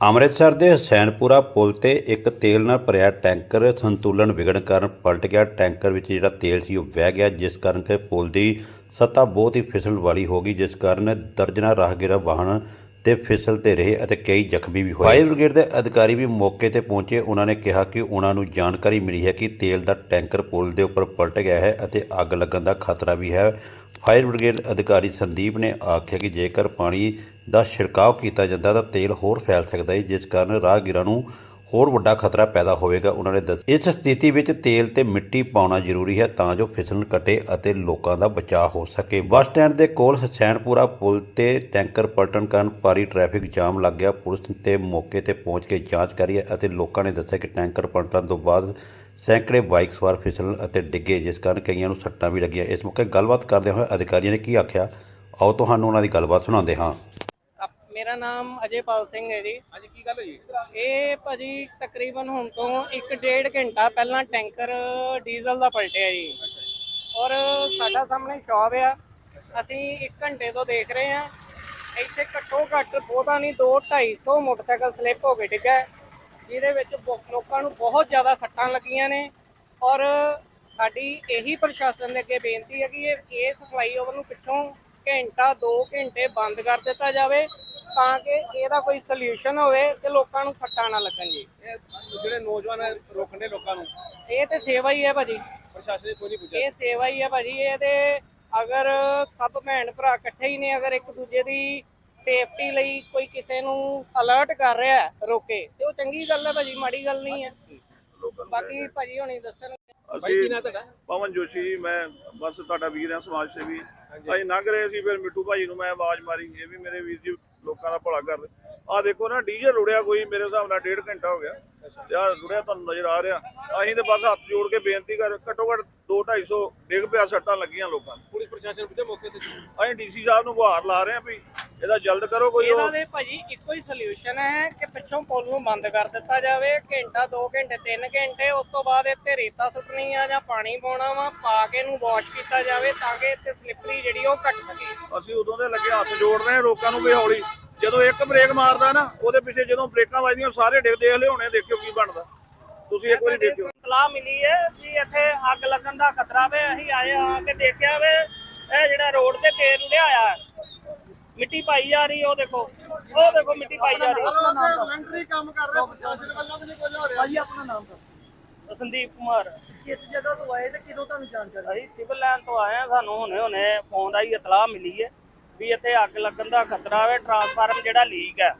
ਅੰਮ੍ਰਿਤਸਰ ਦੇ ਹਸੈਨਪੁਰਾ ਪੁਲ ਤੇ ਇੱਕ ਤੇਲ ਨਾਲ ਭਰਿਆ ਟੈਂਕਰ ਸੰਤੁਲਨ ਵਿਗੜਨ ਕਾਰਨ ਪਲਟ ਗਿਆ। ਟੈਂਕਰ ਵਿੱਚ ਜਿਹੜਾ ਤੇਲ ਸੀ ਉਹ ਵਹਿ ਗਿਆ, ਜਿਸ ਕਾਰਨ ਕਿ ਪੁਲ ਦੀ ਸਤ੍ਹਾ ਬਹੁਤ ਹੀ ਫਿਸਲ ਵਾਲੀ ਹੋ ਗਈ, ਜਿਸ ਕਾਰਨ ਦਰਜਨਾਂ ਰਾਹਗੀਰਾਂ ਵਾਹਨ ਤੇ ਫਿਸਲਦੇ ਰਹੇ ਅਤੇ ਕਈ ਜ਼ਖਮੀ ਵੀ ਹੋਏ। ਫਾਇਰ ਬ੍ਰਿਗੇਡ ਦੇ ਅਧਿਕਾਰੀ ਵੀ ਮੌਕੇ ਤੇ ਪਹੁੰਚੇ। ਉਹਨਾਂ ਨੇ ਕਿਹਾ ਕਿ ਉਹਨਾਂ ਨੂੰ ਜਾਣਕਾਰੀ ਮਿਲੀ ਹੈ ਕਿ ਤੇਲ ਦਾ ਟੈਂਕਰ ਪੁਲ ਦੇ ਉੱਪਰ ਪਲਟ ਗਿਆ ਹੈ ਅਤੇ ਅੱਗ ਲੱਗਣ ਦਾ ਖਤਰਾ ਵੀ ਹੈ। ਫਾਇਰ ਬ੍ਰਿਗੇਡ ਅਧਿਕਾਰੀ ਸੰਦੀਪ ਨੇ ਆਖਿਆ ਕਿ ਜੇਕਰ ਪਾਣੀ ਦਾ ਛਿੜਕਾਅ ਕੀਤਾ ਜਾਂਦਾ ਤਾਂ ਤੇਲ ਹੋਰ ਫੈਲ ਸਕਦਾ ਹੈ, ਜਿਸ ਕਾਰਨ ਰਾਹਗੀਰਾਂ ਨੂੰ ਹੋਰ ਵੱਡਾ ਖਤਰਾ ਪੈਦਾ ਹੋਵੇਗਾ। ਉਹਨਾਂ ਨੇ ਦੱਸ ਇਸ ਸਥਿਤੀ ਵਿੱਚ ਤੇਲ ਤੇ ਮਿੱਟੀ ਪਾਉਣਾ ਜ਼ਰੂਰੀ ਹੈ ਤਾਂ ਜੋ ਫਿਸਲਣ ਘਟੇ ਅਤੇ ਲੋਕਾਂ ਦਾ ਬਚਾਅ ਹੋ ਸਕੇ। ਬੱਸ ਸਟੈਂਡ ਦੇ ਕੋਲ ਹਸੈਨਪੁਰਾ ਪੁਲ ਤੇ ਟੈਂਕਰ ਪਲਟਣ ਕਾਰਨ ਭਾਰੀ ਟ੍ਰੈਫਿਕ ਜਾਮ ਲੱਗ ਗਿਆ। ਪੁਲਿਸ ਤੇ ਮੌਕੇ ਤੇ ਪਹੁੰਚ ਕੇ ਜਾਂਚ ਕਰੀ ਹੈ ਅਤੇ ਲੋਕਾਂ ਨੇ ਦੱਸਿਆ ਕਿ ਟੈਂਕਰ ਪਲਟਣ ਤੋਂ ਬਾਅਦ ਸੈਂਕੜੇ ਬਾਈਕ ਸਵਾਰ ਫਿਸਲਣ ਅਤੇ ਡਿੱਗੇ, ਜਿਸ ਕਾਰਨ ਕਈਆਂ ਨੂੰ ਸੱਟਾਂ ਵੀ ਲੱਗੀਆਂ। ਇਸ ਮੌਕੇ ਗੱਲਬਾਤ ਕਰਦੇ ਹੋਏ ਅਧਿਕਾਰੀਆਂ ਨੇ ਕੀ ਆਖਿਆ? ਆਓ ਤੁਹਾਨੂੰ ਉਹਨਾਂ ਦੀ ਗੱਲਬਾਤ ਸੁਣਾਉਂਦੇ ਹਾਂ। ਮੇਰਾ ਨਾਮ ਅਜੇਪਾਲ ਸਿੰਘ ਹੈ ਜੀ। ਅੱਜ ਕੀ ਗੱਲ ਹੋਈ? ਇਹ ਭਾਜੀ ਤਕਰੀਬਨ ਹੁਣ ਤੋਂ 1.5 ਘੰਟਾ ਪਹਿਲਾਂ ਟੈਂਕਰ ਡੀਜ਼ਲ ਦਾ ਪਲਟਿਆ ਜੀ। ਔਰ ਸਾਡਾ ਸਾਹਮਣੇ ਸ਼ੌਪ ਆ। ਅਸੀਂ 1 ਘੰਟੇ ਤੋਂ ਦੇਖ ਰਹੇ ਆ ਇੱਥੇ ਘੱਟੋ ਘੱਟ ਬਹੁਤਾ ਨਹੀਂ 2 250 ਮੋਟਰਸਾਈਕਲ ਸਲਿੱਪ ਹੋ ਕੇ ਡਿੱਗਾ ਹੈ, ਜਿਹਦੇ ਵਿੱਚ ਲੋਕਾਂ ਨੂੰ ਬਹੁਤ ਜ਼ਿਆਦਾ ਸੱਟਾਂ ਲੱਗੀਆਂ ਨੇ। ਔਰ ਸਾਡੀ ਇਹੀ ਪ੍ਰਸ਼ਾਸਨ ਦੇ ਅੱਗੇ ਬੇਨਤੀ ਹੈ ਕਿ ਇਹ ਇਸ ਫਲਾਈਓਵਰ ਨੂੰ ਪਿੱਛੋਂ ਘੰਟਾ 2 ਘੰਟੇ ਬੰਦ ਕਰ ਦਿੱਤਾ ਜਾਵੇ। ਤਾਂ ਕਿ ਇਹਦਾ ਕੋਈ ਸੋਲੂਸ਼ਨ ਹੋਵੇ ਤੇ ਲੋਕਾਂ ਨੂੰ ਸੱਟਾਂ ਨਾ ਲੱਗਣ ਜੀ। ਇਹ ਜਿਹੜੇ ਨੌਜਵਾਨ ਰੋਕਣ ਦੇ ਲੋਕਾਂ ਨੂੰ। ਇਹ ਤੇ ਸੇਵਾ ਹੀ ਹੈ ਭਾਜੀ। ਪ੍ਰਸ਼ਾਸਨ ਨੇ ਕੋਈ ਨਹੀਂ ਪੁੱਛਿਆ। ਇਹ ਸੇਵਾ ਹੀ ਹੈ ਭਾਜੀ। ਇਹ ਤੇ ਅਗਰ ਸਭ ਭੈਣ ਭਰਾ ਇਕੱਠੇ ਹੀ ਨੇ ਅਗਰ ਇੱਕ ਦੂਜੇ ਦੀ ਸੇਫਟੀ ਲਈ ਕੋਈ ਕਿਸੇ ਨੂੰ ਅਲਰਟ ਕਰ ਰਿਹਾ ਹੈ, ਰੋਕੇ ਤੇ ਉਹ ਚੰਗੀ ਗੱਲ ਹੈ ਭਾਜੀ ਮਾੜੀ ਗੱਲ ਨਹੀਂ ਹੈ। ਬਾਕੀ ਭਾਜੀ ਹੁਣੀ ਦੱਸਣ ਭਾਈ ਕੀ ਅਸੀਂ ਨਾਂ ਤੁਹਾਡਾ? ਪਵਨ ਜੋਸ਼ੀ ਜੀ ਮੈਂ ਬਸ ਤੁਹਾਡਾ ਵੀਰ ਹਾਂ ਸਮਾਜ ਸੇਵੀ। ਅਸੀਂ ਲੰਘ ਰਹੇ ਸੀ ਫਿਰ ਮਿੱਟੂ ਭਾਜੀ ਨੂੰ ਮੈਂ ਆਵਾਜ਼ ਮਾਰੀ ਇਹ ਵੀ ਮੇਰੇ ਵੀਰ ਜੀ ਲੋਕਾਂ ਦਾ ਭਲਾ ਕਰ ਆ ਦੇਖੋ ਨਾ ਡੀਜ਼ਲ ਰੁੜਿਆ ਕੋਈ ਮੇਰੇ ਹਿਸਾਬ ਨਾਲ ਡੇਢ ਘੰਟਾ ਹੋ ਗਿਆ। ਯਾਰ ਰੁੜਿਆ ਤੁਹਾਨੂੰ ਨਜ਼ਰ ਆ ਰਿਹਾ। ਅਸੀਂ ਤੇ ਬਸ ਹੱਥ ਜੋੜ ਕੇ ਬੇਨਤੀ ਕਰ ਘੱਟੋ ਘੱਟ 2 250 ਡਿੱਗ ਪਿਆ ਸੱਟਾਂ ਲੱਗੀਆਂ ਲੋਕਾਂ ਨੂੰ। ਪੁਲਿਸ ਪ੍ਰਸ਼ਾਸਨ ਪੁੱਛਿਆ ਮੌਕੇ ਤੇ। ਅਸੀਂ ਡੀਸੀ ਸਾਹਿਬ ਨੂੰ ਗੁਹਾਰ ਲਾ ਰਹੇ ਹਾਂ ਵੀ ਇਹਦਾ ਜਲਦ ਕਰੋ ਕੋਈ ਇਹਦਾ ਉਹ ਦੇ ਭਾਜੀ ਇੱਕੋ ਹੀ ਸੋਲੂਸ਼ਨ ਹੈ ਕਿ ਪਿੱਛੋਂ ਪੁਲ ਨੂੰ ਬੰਦ ਕਰ ਦਿੱਤਾ ਜਾਵੇ। ਘੰਟਾ 2 ਘੰਟੇ 3 ਘੰਟੇ ਉਸ ਤੋਂ ਬਾਅਦ ਇੱਥੇ ਰੇਤਾ ਸੁੱਟਣੀ ਆ ਜਾਂ ਪਾਣੀ ਪਾਉਣਾ ਵਾ ਪਾ ਕੇ ਇਹਨੂੰ ਵਾਸ਼ ਕੀਤਾ ਜਾਵੇ ਤਾਂ ਕਿ ਇੱਥੇ ਸਲਿੱਪਰੀ ਜਿਹੜੀ ਉਹ ਘਟ ਸਕੇ। ਅਸੀਂ ਉਦੋਂ ਦੇ ਲੱਗੇ ਹੱਥ ਜੋੜ ਰਹੇ ਲੋਕਾਂ ਨੂੰ ਵੀ ਹੌਲੀ। ਜਦੋਂ ਇੱਕ ਬ੍ਰੇਕ ਮਾਰਦਾ ਨਾ ਉਹਦੇ ਪਿੱਛੇ ਜਦੋਂ ਬ੍ਰੇਕਾਂ ਵੱਜਦੀਆਂ ਸਾਰੇ ਡਿੱਗ ਦੇਖ ਲਿਆਉਣੇ ਦੇਖਿਓ ਕੀ ਬਣਦਾ। ਤੁਸੀਂ ਇੱਕ ਵਾਰੀ ਦੇਖਿਓ। ਸਲਾਹ ਮਿਲੀ ਹੈ ਵੀ ਇੱਥੇ ਅੱਗ ਲੱਗਣ ਦਾ ਖਤਰਾ ਵੇ ਅਸੀਂ ਆਏ ਆ ਕੇ ਦੇਖਿਆ ਵੇ ਇਹ ਜਿਹੜਾ ਰੋਡ ਤੇ ਤੇਲ ਲਿਆਇਆ ਹੈ। ਮਿੱਟੀ ਪਾਈ ਜਾ ਰਹੀ ਉਹ ਦੇਖੋ। ਉਹ ਦੇਖੋ ਮਿੱਟੀ ਪਾਈ ਜਾ ਰਹੀ ਵਲੰਟਰੀ ਕੰਮ ਕਰ ਰਿਹਾ ਪ੍ਰਸ਼ਾਸਨ ਵੱਲੋਂ ਵੀ ਨਹੀਂ ਕੁਝ ਹੋ ਰਿਹਾ ਭਾਈ ਆਪਣਾ ਨਾਮ ਦੱਸੋ। ਸੰਦੀਪ ਕੁਮਾਰ। ਕਿਸ ਜਗ੍ਹਾ ਤੋਂ ਆਏ ਤੇ ਕਿਦੋਂ ਤੁਹਾਨੂੰ ਜਾਣਕਾਰੀ? ਅਸੀਂ ਸਿਵਲ ਲਾਈਨ ਤੋਂ ਆਏ ਆ ਸਾਨੂੰ ਹੁਣੇ ਹੁਣੇ ਫੋਨ ਰਾਹੀਂ ਇਤਲਾਹ ਮਿਲੀ ਹੈ। ਵੀ ਇੱਥੇ ਅੱਗ ਲੱਗਣ ਦਾ ਖਤਰਾ ਹੈ ਟਰਾਂਸਫਾਰਮ ਜਿਹੜਾ ਲੀਕ ਹੈ।